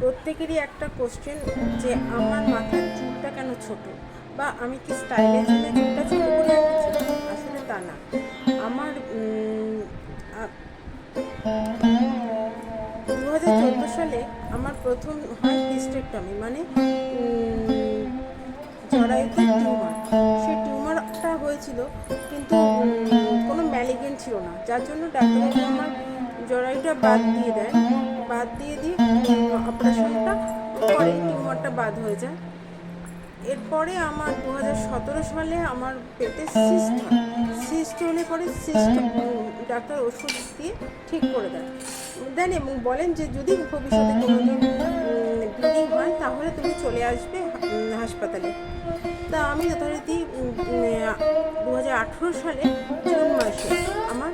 প্রত্যেকেরই একটা কোশ্চেন যে আমার মাথার চুলটা কেন ছোট? বা আমি কি স্টাইলে জন্য চুলটা ছোট করে আসলে তা না। আমার দু হাজার চোদ্দ সালে আমার প্রথম হয় হিস্টেক্টমি মানে জরায়ুতে টিউমার। সেই টিউমারটা হয়েছিল, কিন্তু কোনো ম্যালিগেন্ট ছিল না, যার জন্য ডাক্তারবাবু আমার জরায়ুটা বাদ দিয়ে দেয় বাদ দিয়ে দিয়ে অপারেশনটা পরে টিউমারটা বাদ হয়ে যায়। এরপরে আমার দু সতেরো সালে আমার পেটে সিস্ট হয়। সিস্ট হলে পরে সিস্ট, ডাক্তার ওষুধ দিয়ে ঠিক করে দেন দেন এবং বলেন যে যদি ভবিষ্যতে কোনোদিন ব্লিডিং হয়, তাহলে তুমি চলে আসবে হাসপাতালে। তা আমি যথারীতি দু হাজার আঠেরো সালে জুন মাসে আমার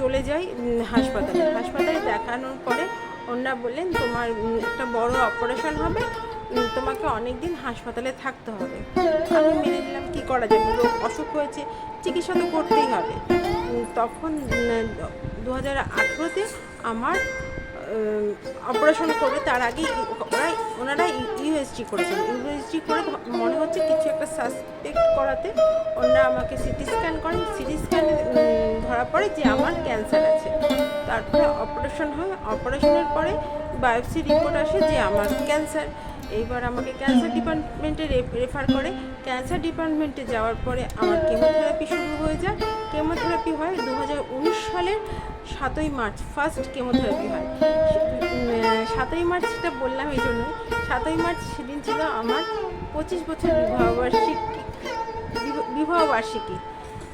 চলে যাই হাসপাতালে। হাসপাতালে দেখানোর পরে ওনারা বললেন, তোমার একটা বড় অপারেশন হবে তোমাকে অনেক দিন হাসপাতালে থাকতে হবে। আমি মেনে নিলাম, কী করা যাবে রোগ অসুখ হয়েছে, চিকিৎসা তো করতেই হবে। তখন দু হাজার আঠেরোতে আমার অপারেশন করবে, তার আগে ওরা ওনারা ইউএসজি করেছেন ইউএসজি করে মনে হচ্ছে কিছু একটা সাসপেক্ট করাতে ওনারা আমাকে সিটি স্ক্যান করেন। সিটি স্ক্যানে ধরা পড়ে যে আমার ক্যান্সার আছে। তারপরে অপারেশন হয়। অপারেশনের পরে বায়োপসি রিপোর্ট আসে যে আমার ক্যান্সার এইবার আমাকে ক্যান্সার ডিপার্টমেন্টে রেফার করে। ক্যান্সার ডিপার্টমেন্টে যাওয়ার পরে আমার কেমোথেরাপি কেমোথেরাপি হয় দু সালের সাতই মার্চ ফার্স্ট কেমোথেরাপি হয়। সাতই মার্চ সেটা বললাম এই জন্য সাতই মার্চ সেদিন ছিল আমার পঁচিশ বছর বিবাহবার্ষিকী বিবাহবার্ষিকী।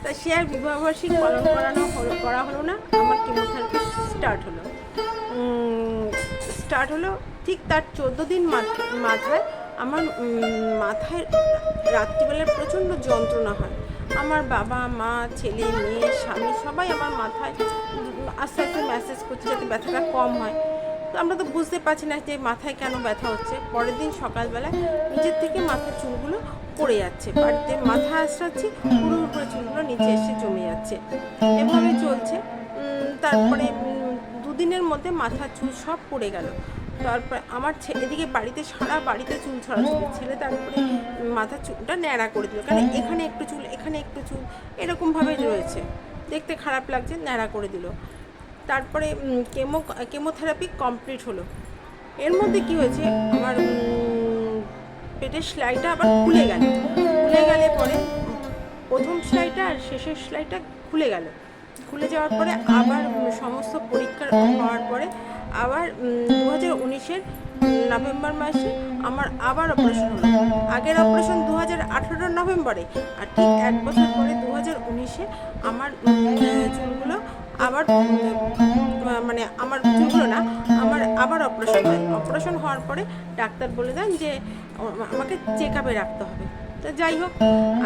তা সে আর বিবাহবার্ষিকী পালন করানো হলো, করা হলো না, আমার কেমোথেরাপি স্টার্ট হলো। স্টার্ট হলো ঠিক তার চোদ্দ দিন মাথ- মাথায়। আমার মাথায় রাত্রিবেলায় প্রচণ্ড যন্ত্রণা হয়। আমার বাবা, মা, ছেলে, মেয়ে, স্বামী সবাই আমার মাথায় আস্তে আস্তে মেসেজ করছে যাতে ব্যথাটা কম হয়। তো আমরা তো বুঝতে পারছি না যে মাথায় কেন ব্যথা হচ্ছে। পরের দিন সকালবেলায় নিজের থেকে মাথার চুলগুলো পড়ে যাচ্ছে। বাড়িতে মাথা আশ্রাচ্ছি পুরো উপরে চুলগুলো নিচে এসে জমে যাচ্ছে। এভাবে চলছে। তারপরে দুদিনের মধ্যে মাথার চুল সব পড়ে গেল। তারপরে আমার এদিকে বাড়িতে সারা বাড়িতে চুল ছড়াচ্ছিল ছেলে তারপরে মাথার চুলটা ন্যাড়া করে দিল। কারণ এখানে একটু চুল এখানে একটু চুল এরকমভাবে রয়েছে। দেখতে খারাপ লাগছে ন্যাড়া করে দিল। তারপরে কেমো কেমোথেরাপি কমপ্লিট হলো। এর মধ্যে কি হয়েছে? আমার পেটের সেলাইটা আবার খুলে গেল। খুলে গেলে পরে প্রথম সেলাইটা আর শেষের সেলাইটা খুলে গেল। খুলে যাওয়ার পরে আবার সমস্ত পরীক্ষা হওয়ার পরে আবার দু হাজার উনিশের নভেম্বর মাসে আমার আবার অপারেশন হলো। আগের অপারেশন দু হাজার আঠেরোর নভেম্বরে আর ঠিক এক বছর পরে দু হাজার উনিশে আমার চুলগুলো আবার মানে আমার চুলগুলো না, আমার আবার অপারেশন হয়। অপারেশন হওয়ার পরে ডাক্তার বলে দেন যে আমাকে চেক আপে রাখতে হবে। তো যাই হোক,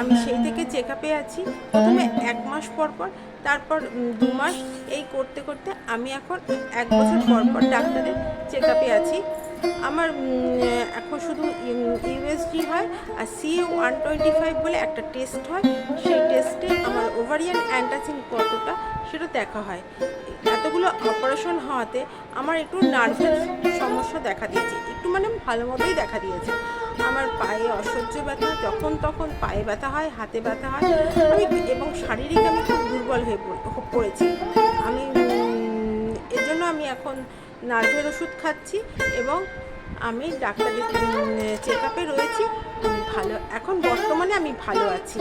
আমি সেই থেকে চেক আপে আছি। প্রথমে এক মাস পর পর তারপর দু মাস এই করতে করতে আমি এখন এক বছর পর পর ডাক্তারের চেক আপে আছি। আমার এখন শুধু ইউএসজি হয় আর সি ওয়ান টোয়েন্টি ফাইভ বলে একটা টেস্ট হয়। সেই টেস্টে আমার ওভারিয়ান অ্যান্টাসিন কতটা সেটা দেখা হয়। এতগুলো অপারেশন হওয়াতে আমার একটু নার্ভের সমস্যা দেখা দিয়েছে। একটু মানে ভালো মতোই দেখা দিয়েছে। আমার পায়ে অসহ্য ব্যথা, যখন তখন পায়ে ব্যথা হয়, হাতে ব্যথা হয়। আমি এবং শারীরিক আমি খুব দুর্বল হয়ে পড়ে- পড়েছি। আমি এর জন্য আমি এখন নার্ভের ওষুধ খাচ্ছি এবং আমি ডাক্তারের চেক আপে রয়েছি। ভালো, এখন বর্তমানে আমি ভালো আছি।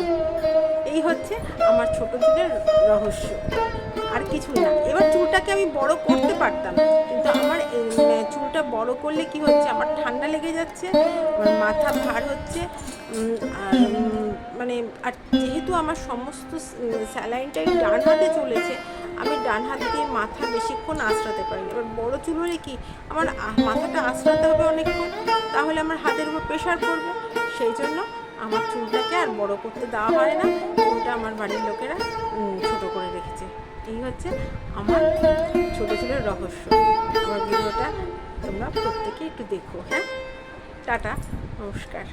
এই হচ্ছে আমার ছোট চুলের রহস্য। আর কিছুই না। এবার চুলটাকে আমি বড় করতে পারতাম, কিন্তু আমার চুলটা বড় করলে কি হচ্ছে? আমার ঠান্ডা লেগে যাচ্ছে, আমার মাথা ভার হচ্ছে আর মানে আর যেহেতু আমার সমস্ত স্যালাইনটাই ডান হাতে চলেছে, আমি ডান হাত দিয়ে মাথা বেশিক্ষণ আঁচড়াতে পারি। এবার বড় চুল হলে কি? আমার মাথাটা আঁচড়াতে হবে অনেকক্ষণ, তাহলে আমার হাতের উপর প্রেশার পড়বে। সেই জন্য আমার চুলটাকে আর বড় করতে দেওয়া হয় না। চুলটা আমার বাড়ির লোকেরা ছোট করে রেখেছে। এই হচ্ছে আমার ছোট চুলের রহস্য। আমার ভিডিওটা তোমরা প্রত্যেকে একটু দেখো হ্যাঁ টাটা নমস্কার